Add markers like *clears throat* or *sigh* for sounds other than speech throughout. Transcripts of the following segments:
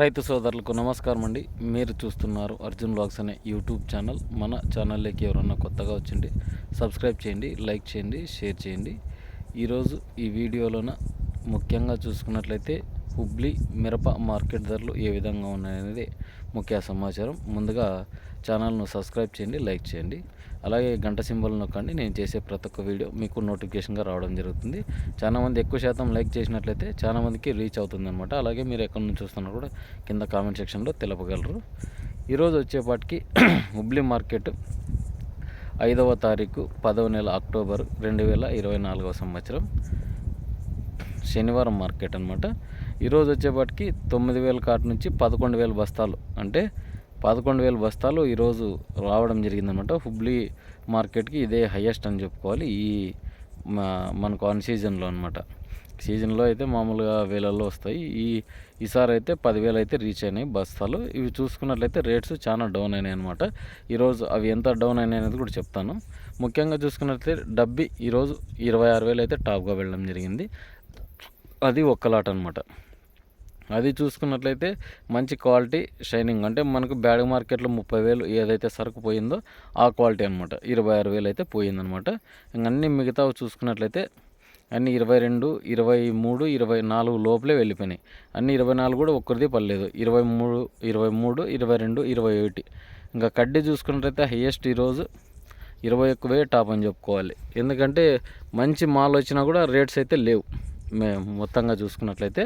రైతు సోదరులకు నమస్కారం అండి. మీరు చూస్తున్నారు అర్జున్ బ్లాగ్స్ అనే యూట్యూబ్ ఛానల్. మన ఛానల్లోకి ఎవరన్నా కొత్తగా వచ్చిండి సబ్స్క్రైబ్ చేయండి లైక్ చేయండి షేర్ చేయండి. ఈరోజు ఈ వీడియోలోన ముఖ్యంగా చూసుకున్నట్లయితే హుబ్లీ మిరప మార్కెట్ ధరలు ఏ విధంగా ఉన్నాయనేది ముఖ్య సమాచారం. ముందుగా ఛానల్ను సబ్స్క్రైబ్ చేయండి లైక్ చేయండి. అలాగే గంట సింబల్ నొక్కండి నేను చేసే ప్రతి ఒక్క వీడియో మీకు నోటిఫికేషన్గా రావడం జరుగుతుంది. చాలా మంది ఎక్కువ శాతం లైక్ చేసినట్లయితే చాలా మందికి రీచ్ అవుతుంది అనమాట అలాగే మీరు ఎక్కడి నుంచి చూస్తున్నా కూడా కింద కామెంట్ సెక్షన్లో తెలపగలరు. ఈరోజు వచ్చేపాటికి *clears throat* హుబ్లీ మార్కెట్ ఐదవ తారీఖు పదవ నెల అక్టోబర్ రెండు వేల ఇరవై నాలుగవ సంవత్సరం. శనివారం మార్కెట్ అనమాట ఈరోజు వచ్చేపాటికి తొమ్మిది వేల కాటు నుంచి పదకొండు వేల బస్తాలు. అంటే పదకొండు వేల బస్తాలు ఈరోజు రావడం జరిగిందనమాట. హుబ్లీ మార్కెట్కి ఇదే హయ్యెస్ట్ అని చెప్పుకోవాలి. ఈ మా- మనకు ఆన్ సీజన్లో అనమాట. సీజన్లో అయితే మామూలుగా వేలల్లో వస్తాయి. ఈ ఈసారి అయితే పదివేలు అయితే రీచ్ అయినాయి బస్తాలు. ఇవి చూసుకున్నట్లయితే రేట్స్ చాలా డౌన్ అయినాయి అనమాట. ఈరోజు అవి ఎంత డౌన్ అయినాయి అనేది కూడా చెప్తాను. ముఖ్యంగా చూసుకున్నట్లయితే డబ్బి ఈరోజు ఇరవై ఆరు వేలు అయితే టాప్గా వెళ్ళడం జరిగింది. అది ఒక్క లాట్ అనమాట. అది చూసుకున్నట్లయితే మంచి క్వాలిటీ షైనింగ్. అంటే మనకు బ్యాడ్ మార్కెట్లో ముప్పై వేలు ఏదైతే సరుకు పోయిందో ఆ క్వాలిటీ అనమాట ఇరవై ఆరు వేలు అయితే పోయిందనమాట ఇంక అన్ని మిగతావి చూసుకున్నట్లయితే అన్ని ఇరవై రెండు ఇరవై మూడు ఇరవై నాలుగు లోపలే వెళ్ళిపోయినాయి. అన్ని ఇరవై నాలుగు కూడా ఒక్కరిది పర్లేదు ఇరవై మూడు ఇరవై మూడు ఇరవై రెండు ఇరవై ఒకటి. ఇంకా కడ్డీ చూసుకున్నట్లయితే హయ్యెస్ట్ ఈరోజు ఇరవై ఒక్క వెయ్యి టాప్ అని చెప్పుకోవాలి. ఎందుకంటే మంచి మాల్ వచ్చినా కూడా రేట్స్ అయితే లేవు. మే మొత్తంగా చూసుకున్నట్లయితే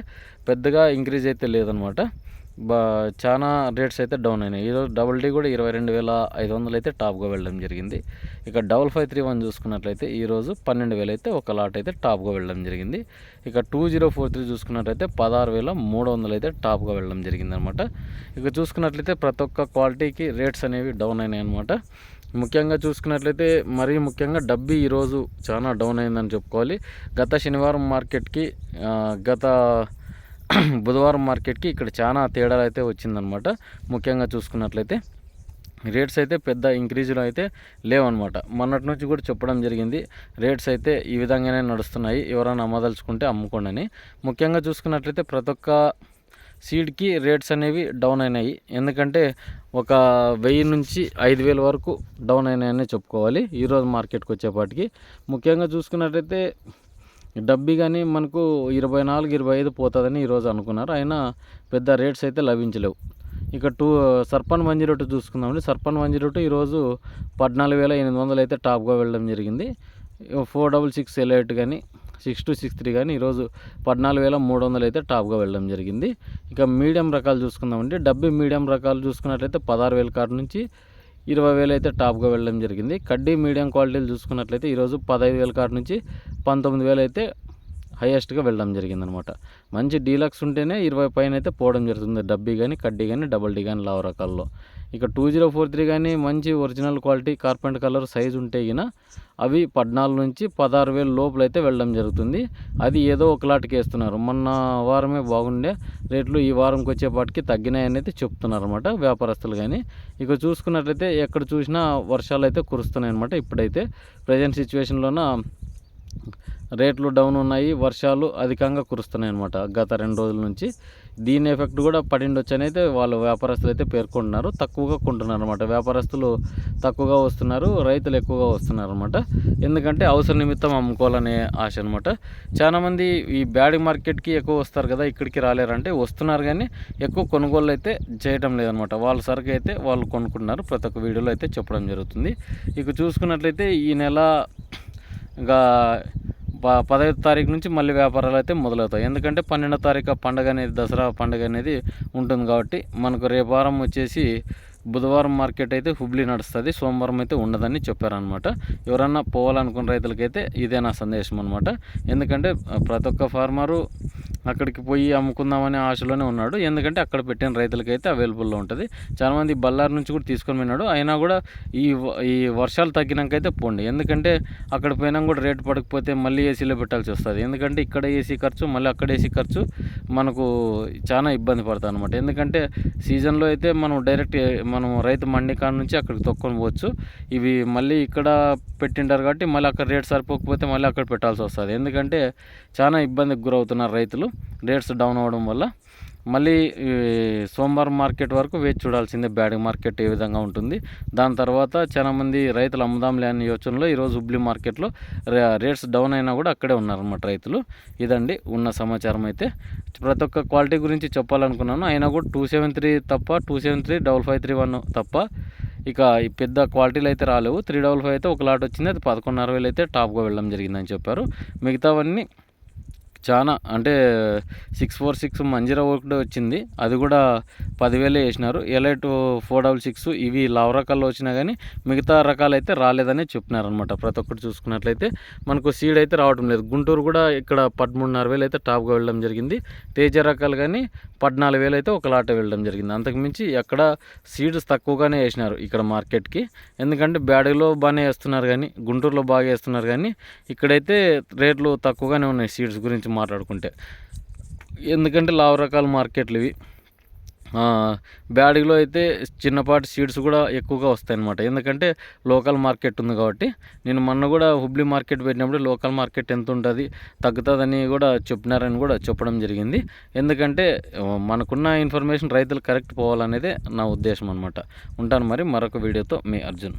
పెద్దగా ఇంక్రీజ్ అయితే లేదనమాట బా చాలా రేట్స్ అయితే డౌన్ అయినాయి. ఈరోజు డబుల్ డీ కూడా ఇరవై రెండు వేల ఐదు వందలు అయితే టాప్గా వెళ్ళడం జరిగింది. ఇక డబల్ ఫైవ్ త్రీ వన్ చూసుకున్నట్లయితే ఈరోజు పన్నెండు వేలు అయితే ఒక లాట్ అయితే టాప్గా వెళ్ళడం జరిగింది. ఇక టూ జీరో ఫోర్ త్రీ చూసుకున్నట్లయితే పదహారు వేల మూడు వందలు అయితే టాప్గా వెళ్ళడం జరిగింది అనమాట ఇక చూసుకున్నట్లయితే ప్రతి ఒక్క క్వాలిటీకి రేట్స్ అనేవి డౌన్ అయినాయి అనమాట ముఖ్యంగా చూసుకున్నట్లయితే మరీ ముఖ్యంగా డబ్బీ ఈరోజు చాలా డౌన్ అయిందని చెప్పుకోవాలి. గత శనివారం మార్కెట్కి గత *clears throat* బుధవారం మార్కెట్కి ఇక్కడ చాలా తేడాలు అయితే వచ్చిందనమాట ముఖ్యంగా చూసుకున్నట్లయితే రేట్స్ అయితే పెద్ద ఇంక్రీజ్లో అయితే లేవన్నమాట. మొన్నటి నుంచి కూడా చెప్పడం జరిగింది రేట్స్ అయితే ఈ విధంగానే నడుస్తున్నాయి. ఎవరైనా అమ్మదలుచుకుంటే అమ్ముకోండి అని. ముఖ్యంగా చూసుకున్నట్లయితే ప్రతి ఒక్క సీడ్కి రేట్స్ అనేవి డౌన్ అయినాయి. ఎందుకంటే ఒక వెయ్యి నుంచి ఐదు వేల వరకు డౌన్ అయినాయని చెప్పుకోవాలి ఈరోజు మార్కెట్కి వచ్చేపాటికి. ముఖ్యంగా చూసుకున్నట్లయితే డబ్బీ కానీ మనకు ఇరవై నాలుగు ఇరవై ఐదు పోతుందని ఈరోజు అనుకున్నారు. అయినా పెద్ద రేట్స్ అయితే లభించలేవు. ఇక టూ సర్పన్ వన్ జీరో టూ చూసుకుందామండి. సర్పన్ వన్ జీరో టూ ఈరోజు పద్నాలుగు వేల ఎనిమిది వందలు అయితే టాప్గా వెళ్ళడం జరిగింది. Four double six L eight కానీ సిక్స్ టూ సిక్స్ త్రీ కానీ ఈరోజు పద్నాలుగు వేల మూడు వందలు అయితే టాప్గా వెళ్ళడం జరిగింది. ఇక మీడియం రకాలు చూసుకుందామండి డబ్బీ మీడియం రకాలు చూసుకున్నట్లయితే పదహారు వేల కాడ నుంచి ఇరవై వేలు అయితే టాప్గా వెళ్ళడం జరిగింది. కడ్డీ మీడియం క్వాలిటీలు చూసుకున్నట్లయితే ఈరోజు పదహైదు వేల కాడ నుంచి పంతొమ్మిది వేలు అయితే హైయెస్ట్గా వెళ్ళడం జరిగిందనమాట. మంచి డీలక్స్ ఉంటేనే ఇరవై పైన అయితే పోవడం జరుగుతుంది. డబ్బీ కానీ కడ్డీ కానీ డబల్ డీ కానీ లావు రకాల్లో ఇక టూ జీరో ఫోర్ త్రీ కానీ మంచి original quality carpet colour size ఉంటే గిన అవి పద్నాలుగు నుంచి పదహారు వేలు లోపల అయితే వెళ్ళడం జరుగుతుంది. అది ఏదో ఒక లాట్కి వేస్తున్నారు. మొన్న వారమే బాగుండే రేట్లు ఈ వారంకి వచ్చేపాటికి తగ్గినాయని అయితే చెప్తున్నారు అనమాట వ్యాపారస్తులు కానీ ఇక చూసుకున్నట్లయితే ఎక్కడ చూసినా వర్షాలు అయితే కురుస్తున్నాయి అనమాట ఇప్పుడైతే. ప్రజెంట్ సిచ్యువేషన్లోన రేట్లు డౌన్ ఉన్నాయి వర్షాలు అధికంగా కురుస్తున్నాయి అనమాట గత రెండు రోజుల నుంచి. దీని ఎఫెక్ట్ కూడా పడిండొచ్చు అని అయితే వాళ్ళు వ్యాపారస్తులు అయితే పేర్కొంటున్నారు. తక్కువగా కొంటున్నారు అనమాట వ్యాపారస్తులు తక్కువగా వస్తున్నారు రైతులు ఎక్కువగా వస్తున్నారు అనమాట ఎందుకంటే అవసర నిమిత్తం అమ్ముకోవాలనే ఆశ అనమాట చాలామంది ఈ బ్యాడ్ మార్కెట్కి ఎక్కువ వస్తారు కదా ఇక్కడికి రాలేరంటే వస్తున్నారు కానీ ఎక్కువ కొనుగోలు అయితే చేయటం లేదనమాట వాళ్ళ సరుకు అయితే వాళ్ళు కొనుక్కుంటున్నారు. ప్రతి ఒక్క వీడియోలో అయితే చెప్పడం జరుగుతుంది. ఇక చూసుకున్నట్లయితే ఈ నెల ఇంకా ప పదహైదు తారీఖు నుంచి మళ్ళీ వ్యాపారాలు అయితే మొదలవుతాయి. ఎందుకంటే పన్నెండో తారీఖు పండగ అనేది దసరా పండగ అనేది ఉంటుంది కాబట్టి మనకు రేపు వారం వచ్చేసి బుధవారం మార్కెట్ అయితే హుబ్లీ నడుస్తుంది. సోమవారం అయితే ఉండదని చెప్పారనమాట ఎవరన్నా పోవాలనుకున్న రైతులకైతే ఇదే నా సందేశం అనమాట ఎందుకంటే ప్రతి ఒక్క ఫార్మరు అక్కడికి పోయి అమ్ముకుందామనే ఆశలోనే ఉన్నాడు. ఎందుకంటే అక్కడ పెట్టిన రైతులకైతే అవైలబుల్లో ఉంటుంది. చాలామంది బళ్ళారి నుంచి కూడా తీసుకొని పోయినాడు. అయినా కూడా ఈ వ- ఈ వర్షాలు తగ్గినాకైతే పోండి. ఎందుకంటే అక్కడ పోయినా కూడా రేటు పడకపోతే మళ్ళీ ఏసీలో పెట్టాల్సి వస్తుంది. ఎందుకంటే ఇక్కడ ఏసీ ఖర్చు మళ్ళీ అక్కడ ఏసీ ఖర్చు మనకు చాలా ఇబ్బంది పడతాం అనమాట ఎందుకంటే సీజన్లో అయితే మనం డైరెక్ట్ మనం రైతు మండి కాడ నుంచి అక్కడికి తొక్కొని పోవచ్చు. ఇవి మళ్ళీ ఇక్కడ పెట్టింటారు కాబట్టి మళ్ళీ అక్కడ రేట్ సరిపోకపోతే మళ్ళీ అక్కడ పెట్టాల్సి వస్తుంది. ఎందుకంటే చాలా ఇబ్బందికి గురవుతున్నారు రైతులు. రేట్స్ డౌన్ అవ్వడం వల్ల మళ్ళీ సోమవారం మార్కెట్ వరకు వేచి చూడాల్సిందే బ్యాడ్ మార్కెట్ ఏ విధంగా ఉంటుంది. దాని తర్వాత చాలామంది రైతులు అమ్ముదాంలే అనే యోచనలో ఈరోజు హుబ్లీ మార్కెట్లో రేట్స్ డౌన్ అయినా కూడా అక్కడే ఉన్నారన్నమాట రైతులు. ఇదండి ఉన్న సమాచారం అయితే. ప్రతి ఒక్క క్వాలిటీ గురించి చెప్పాలనుకున్నాను. అయినా కూడా టూ సెవెన్ త్రీ తప్ప two seven three double five three one తప్ప ఇక ఈ పెద్ద క్వాలిటీలు అయితే రాలేవు. త్రీ డబల్ ఫైవ్ అయితే ఒక లాట్ వచ్చింది. అది పదకొండున్నర వేలు అయితే టాప్గా వెళ్ళడం జరిగిందని చెప్పారు. మిగతావన్నీ చాలా అంటే సిక్స్ ఫోర్ సిక్స్ మంజీరా ఒకటి వచ్చింది. అది కూడా పదివేలే వేసినారు ఎలైట్ ఫోర్ డబల్ సిక్స్ ఇవి లావ్ రకాలు వచ్చినా కానీ మిగతా రకాలు అయితే రాలేదని చెప్పినారనమాట ప్రతి ఒక్కటి చూసుకున్నట్లయితే మనకు సీడ్ అయితే రావడం లేదు. గుంటూరు కూడా ఇక్కడ పదమూడున్నర వేలు అయితే టాప్గా వెళ్ళడం జరిగింది. తేజ రకాలు కానీ పద్నాలుగు వేలు అయితే ఒక లాట వెళ్ళడం జరిగింది. అంతకుమించి ఎక్కడ సీడ్స్ తక్కువగానే వేసినారు ఇక్కడ మార్కెట్కి. ఎందుకంటే బ్యాడీలో బాగానే వేస్తున్నారు కానీ గుంటూరులో బాగా వేస్తున్నారు కానీ ఇక్కడైతే రేట్లు తక్కువగానే ఉన్నాయి సీడ్స్ గురించి మాట్లాడుకుంటే. ఎందుకంటే లావు రకాల మార్కెట్లు ఇవి. ఆ, అయితే చిన్నపాటి సీడ్స్ కూడా ఎక్కువగా వస్తాయి అన్నమాట ఎందుకంటే లోకల్ మార్కెట్ ఉంది కాబట్టి. నేను మొన్న కూడా హుబ్లీ మార్కెట్ పెట్టినప్పుడు లోకల్ మార్కెట్ ఎంత ఉంటుంది తగ్గుతుందని కూడా చెప్పినారని కూడా చెప్పడం జరిగింది. ఎందుకంటే మనకున్న ఇన్ఫర్మేషన్ రైతులు కరెక్ట్ పోవాలనేదే నా ఉద్దేశం అనమాట ఉంటాను మరి మరొక వీడియోతో. మీ అర్జున్.